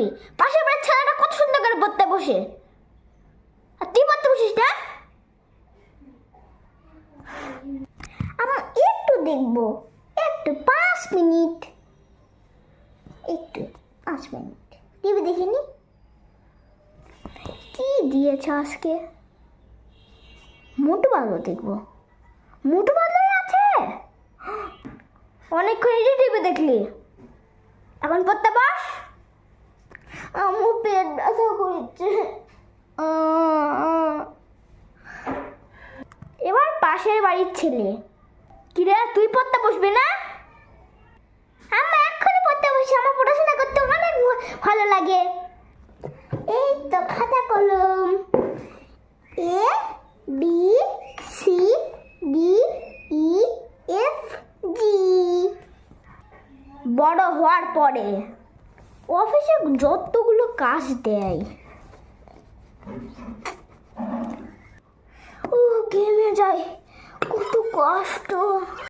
বসবি পাশের বাড়ির ছেলেটা কত সুন্দর করে পড়তে বসে। আর তুই পড়তে বসিস না? আমার একটু দেখব। একটু পাঁচ মিনিট। একটু পাঁচ মিনিট। টিভি দেখিনি কি দিয়েছে আজকে? মোটু বাংলো দেখব। মোটু বাংলোই আছে? অনেকক্ষণ টিভি দেখলি। এখন পড়তে বস। আমার পেট ব্যথা করছে। এবার পাশের বাড়ির ছেলে। কিরে, তুই পড়তে বসবি না? আমি এক্ষুনি পড়তে বসি। আমার পড়াশোনা করতে অনেক ভালো লাগে। এই তো খাতা কলম। A, B, C, D, E, F, G. বড় হওয়ার পরে অফিসে যতগুলো Casdei. O game já quanto gosto.